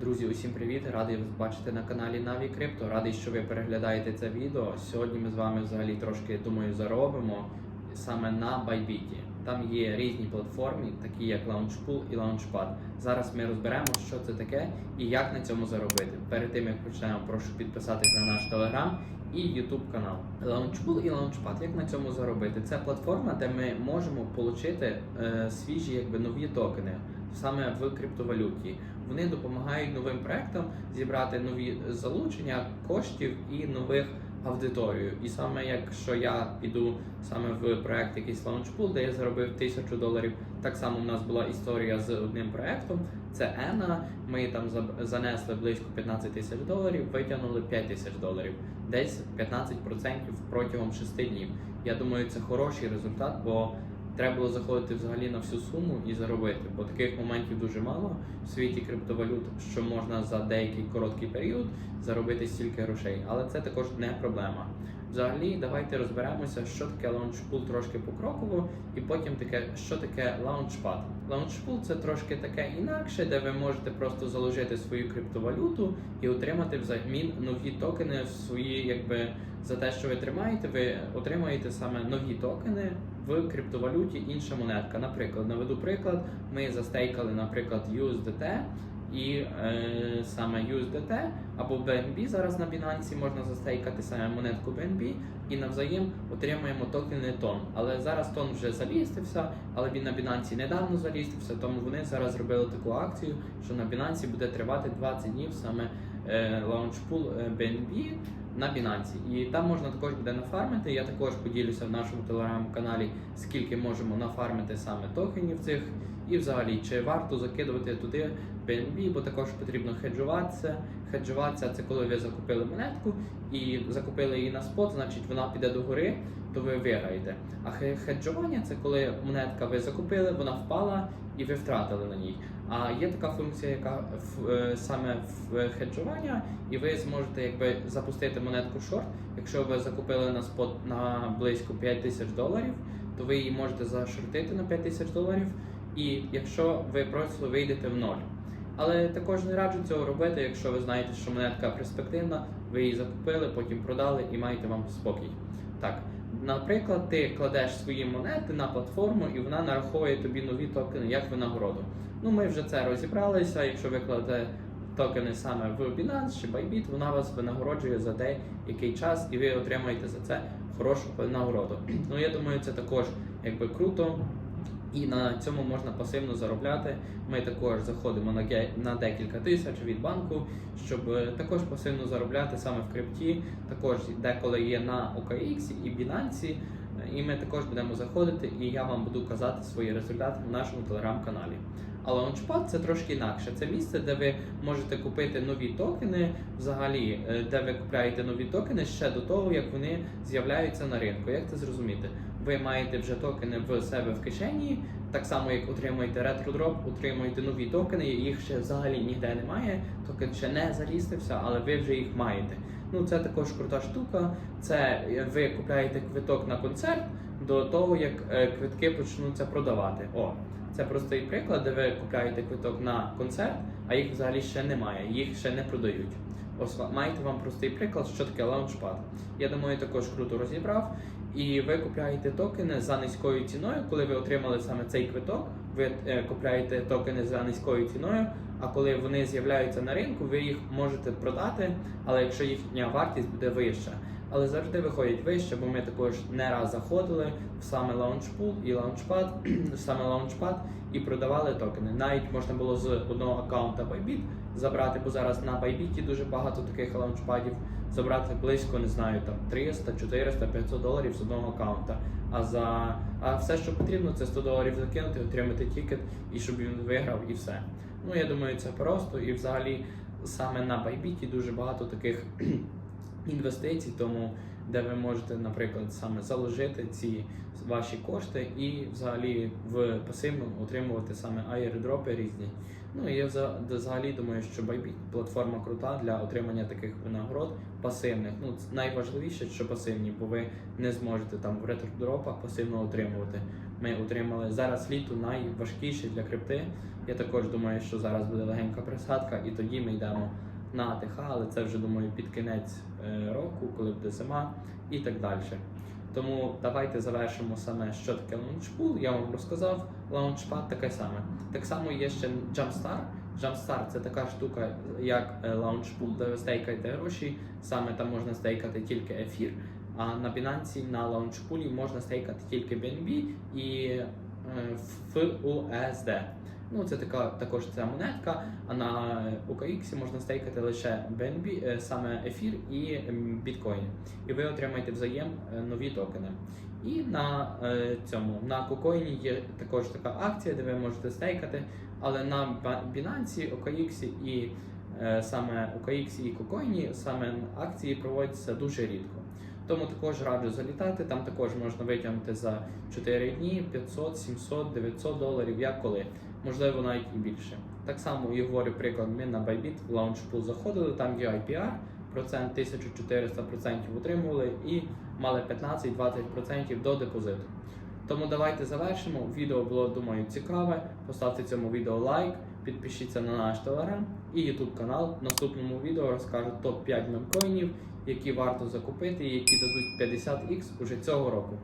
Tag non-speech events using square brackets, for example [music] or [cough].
Друзі, усім привіт! Радий вас бачити на каналі Наві Крипто. Радий, що ви переглядаєте це відео. Сьогодні ми з вами взагалі трошки думаю заробимо саме на Bybit. Там є різні платформи, такі як Launchpool і Launchpad. Зараз ми розберемо, що це таке і як на цьому заробити. Перед тим як почнемо, прошу підписатись на наш телеграм і YouTube канал. Launchpool і Launchpad. Як на цьому заробити? Це платформа, де ми можемо отримати е, свіжі якби нові токени саме в криптовалюті. Вони допомагають новим проектам зібрати нові залучення коштів і нових аудиторію. І саме якщо я піду саме в проект якийсь Launchpool, де я заробив тисячу доларів, так само у нас була історія з одним проектом. Це Ена. Ми там занесли близько 15 тисяч доларів, витягнули 5 тисяч доларів, десь 15% протягом 6 днів. Я думаю, це хороший результат, бо треба було заходити взагалі на всю суму і заробити, бо таких моментів дуже мало в світі криптовалют, що можна за деякий короткий період заробити стільки грошей. Але це також не проблема. Взагалі, давайте розберемося, що таке Launchpool трошки покроково, і потім таке, що таке Launchpad. Launchpool це трошки таке інакше, де ви можете просто заложити свою криптовалюту і отримати взамін нові токени в свої, якби за те, що ви тримаєте, ви отримаєте саме нові токени в криптовалюті інша монетка. Наприклад, наведу приклад, ми застейкали, наприклад, USDT і е, саме USDT або BNB зараз на Binance можна застейкати саме монетку BNB і навзаєм отримуємо токени тон. Але зараз тон вже залістився, але він на Binance недавно залістився, тому вони зараз зробили таку акцію, що на Binance буде тривати 20 днів саме лаунчпул е, BNB на Binance. І там можна також буде нафармити. Я також поділюся в нашому телеграм-каналі, скільки можемо нафармити саме токенів цих. І взагалі, чи варто закидувати туди BNB, бо також потрібно хеджуватися. Хеджуватися це коли ви закупили монетку і закупили її на спот, значить вона піде до гори, то ви виграєте. А хе- хеджування це коли монетка ви закупили, вона впала і ви втратили на ній. А є така функція, яка в- е, саме в хеджування, і ви зможете якби запустити монетку шорт. Якщо ви закупили на спот на близько 5 тисяч доларів, то ви її можете зашортити на 5 тисяч доларів. І якщо ви просто вийдете в ноль. Але також не раджу цього робити, якщо ви знаєте, що монетка перспективна, ви її закупили, потім продали і маєте вам спокій. Так, наприклад, ти кладеш свої монети на платформу і вона нараховує тобі нові токени як винагороду. Ну, ми вже це розібралися. Якщо ви кладете токени саме в Binance чи Bybit, вона вас винагороджує за деякий час, і ви отримаєте за це хорошу винагороду. [clears throat] Ну я думаю, це також якби круто. І на цьому можна пасивно заробляти. Ми також заходимо на на декілька тисяч від банку, щоб е, також пасивно заробляти саме в крипті. Також деколи є на OKX і Binance. І ми також будемо заходити, і я вам буду казати свої результати в нашому телеграм-каналі. А Launchpad це трошки інакше. Це місце, де ви можете купити нові токени, взагалі, е, де ви купляєте нові токени ще до того, як вони з'являються на ринку. Як це зрозуміти? Ви маєте вже токени в себе в кишені, так само як отримуєте ретродроп, отримуєте нові токени, їх ще взагалі ніде немає. Токен ще не залістився, але ви вже їх маєте. Ну це також крута штука. Це е, ви купляєте квиток на концерт до того, як е, квитки почнуться продавати. О, це простий приклад, де ви купляєте квиток на концерт, а їх взагалі ще немає, їх ще не продають. Маєте вам простий приклад, що таке лаунчпад. Я думаю, також круто розібрав. І ви купляєте токени за низькою ціною. Коли ви отримали саме цей квиток, ви е, купляєте токени за низькою ціною. А коли вони з'являються на ринку, ви їх можете продати, але якщо їхня вартість буде вища. Але завжди виходять вище, бо ми також не раз заходили в саме лаунчпул і лаунчпад, [clears throat] саме лаунчпад і продавали токени. Навіть можна було з одного аккаунта Bybit забрати, бо зараз на Bybit дуже багато таких лаунчпадів забрати близько, не знаю, там 300, 400, 500 доларів з одного аккаунта. А за а все, що потрібно, це 100 доларів закинути, отримати тікет і щоб він виграв, і все. Ну я думаю, це просто і взагалі саме на Bybit дуже багато таких інвестицій, тому де ви можете, наприклад, саме заложити ці ваші кошти і взагалі в пасивно отримувати саме аєрдропи різні. Ну і я вза- взагалі думаю, що Bybit платформа крута для отримання таких винагород пасивних. Ну найважливіше, що пасивні, бо ви не зможете там в ретродропах пасивно отримувати. ми отримали зараз літо найважкіше для крипти. Я також думаю, що зараз буде легенька присадка, і тоді ми йдемо на АТХ, але це вже думаю під кінець е, року, коли буде зима і так далі. Тому давайте завершимо саме, що таке лаунчпул. Я вам розказав. Лаунчпад таке саме. Так само є ще Jumpstar. Jumpstar це така штука, як е, лаунчпул, де ви стейкаєте гроші. Саме там можна стейкати тільки ефір. А на Binance на лаунчпулі можна стейкати тільки BNB і е, FUSD. Ну, це така також ця монетка. А на OKX можна стейкати лише BNB, е, саме ефір і ем, біткоін. І ви отримаєте взаєм е, нові токени. І на е, цьому на кокоїні є також така акція, де ви можете стейкати, але на Binance, OKX і саме OKX і кокоїні саме акції проводяться дуже рідко. Тому також раджу залітати. Там також можна витягнути за 4 дні 500, 700, 900 доларів, як коли, можливо, навіть і більше. Так само я говорю приклад. Ми на Bybit в LaunchPool заходили, там є IPR, процент 1400% отримували і мали 15-20% до депозиту. Тому давайте завершимо. Відео було, думаю, цікаве. Поставте цьому відео лайк, підпишіться на наш телеграм і YouTube канал. В наступному відео розкажу топ 5 мемкоїнів, які варто закупити і які дадуть 50x уже цього року.